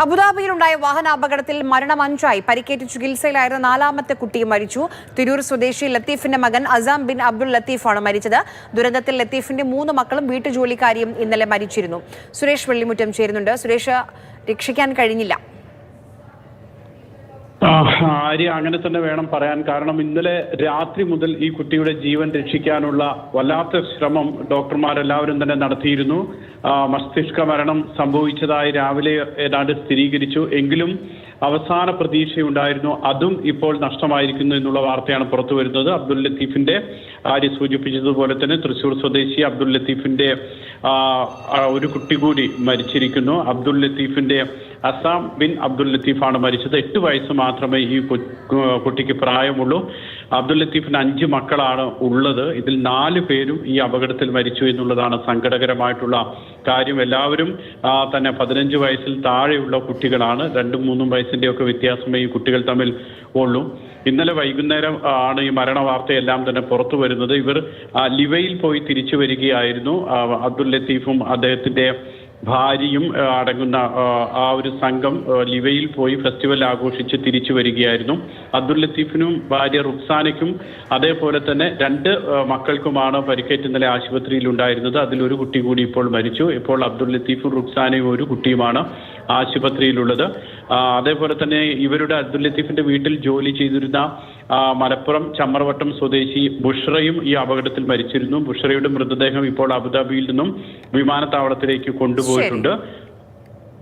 അബുദാബിയിലുണ്ടായ വാഹനാപകടത്തിൽ മരണം അഞ്ചായി. പരിക്കേറ്റ് ചികിത്സയിലായിരുന്ന നാലാമത്തെ കുട്ടിയും മരിച്ചു. തിരൂർ സ്വദേശി ലത്തീഫിന്റെ മകൻ അസാം ബിൻ അബ്ദുൾ ലത്തീഫാണ് മരിച്ചത്. ദുരന്തത്തിൽ ലത്തീഫിന്റെ മൂന്ന് മക്കളും വീട്ടുജോലിക്കാരിയും ഇന്നലെ മരിച്ചിരുന്നു. സുരേഷ് വെള്ളിമുറ്റം ചേരുന്നുണ്ട്. സുരേഷ് രക്ഷിക്കാൻ കഴിഞ്ഞില്ല. ആര്യ അങ്ങനെ തന്നെ വേണം പറയാൻ. കാരണം ഇന്നലെ രാത്രി മുതൽ ഈ കുട്ടിയുടെ ജീവൻ രക്ഷിക്കാനുള്ള വല്ലാത്ത ശ്രമം ഡോക്ടർമാരെല്ലാവരും തന്നെ നടത്തിയിരുന്നു. മസ്തിഷ്ക മരണം സംഭവിച്ചതായി രാവിലെ ഏതാണ്ട് സ്ഥിരീകരിച്ചു. എങ്കിലും അവസാന പ്രതീക്ഷയുണ്ടായിരുന്നു. അതും ഇപ്പോൾ നഷ്ടമായിരിക്കുന്നു എന്നുള്ള വാർത്തയാണ് പുറത്തു വരുന്നത് അബ്ദുൽ ലത്തീഫിന്റെ ആര്യ സൂചിപ്പിച്ചതുപോലെ തന്നെ തൃശൂർ സ്വദേശി അബ്ദുൽ ലത്തീഫിന്റെ ഒരു കുട്ടി കൂടി മരിച്ചിരിക്കുന്നു. അബ്ദുൽ ലത്തീഫിന്റെ അസാം ബിൻ അബ്ദുൽ ലത്തീഫാണ് മരിച്ചത്. എട്ട് വയസ്സ് മാത്രമേ ഈ കുട്ടിക്ക് പ്രായമുള്ളൂ. അബ്ദുൽ ലത്തീഫിന് അഞ്ച് മക്കളാണ് ഉള്ളത്. ഇതിൽ നാല് പേരും ഈ അപകടത്തിൽ മരിച്ചു എന്നുള്ളതാണ് സങ്കടകരമായിട്ടുള്ള കാര്യം. എല്ലാവരും തന്നെ പതിനഞ്ച് വയസ്സിൽ താഴെയുള്ള കുട്ടികളാണ്. രണ്ടും മൂന്നും വയസ്സിന്റെ ഒക്കെ വ്യത്യാസമേ ഈ കുട്ടികൾ തമ്മിൽ ഉള്ളൂ. ഇന്നലെ വൈകുന്നേരം ആണ് ഈ മരണ വാർത്തയെല്ലാം തന്നെ പുറത്തു വരുന്നത്. ഇവർ ലിവയിൽ പോയി തിരിച്ചു വരികയായിരുന്നു. അബ്ദുൽ ലത്തീഫും അദ്ദേഹത്തിന്റെ ഭാര്യയും അടങ്ങുന്ന ആ, ഒരു സംഘം ലിവയിൽ പോയി ഫെസ്റ്റിവൽ ആഘോഷിച്ച് തിരിച്ചു വരികയായിരുന്നു. അബ്ദുൽ ലത്തീഫിനും ഭാര്യ റുക്സാനയ്ക്കും അതേപോലെ തന്നെ രണ്ട് മക്കൾക്കുമാണ് പരിക്കേറ്റ് ഇന്നലെ ആശുപത്രിയിൽ ഉണ്ടായിരുന്നത്. അതിലൊരു കുട്ടി കൂടി ഇപ്പോൾ മരിച്ചു. ഇപ്പോൾ അബ്ദുൽ ലത്തീഫും റുക്സാനയും ഒരു കുട്ടിയുമാണ് ആശുപത്രിയിലുള്ളത്. അതേപോലെ തന്നെ ഇവരുടെ അബ്ദുൽ ലത്തീഫിന്റെ വീട്ടിൽ ജോലി ചെയ്തിരുന്ന മലപ്പുറം ചമ്മർവട്ടം സ്വദേശി ബുഷ്റയും ഈ അപകടത്തിൽ മരിച്ചിരുന്നു. ബുഷ്റയുടെ മൃതദേഹം ഇപ്പോൾ അബുദാബിയിൽ നിന്നും വിമാനത്താവളത്തിലേക്ക് കൊണ്ടുപോയിട്ടുണ്ട്.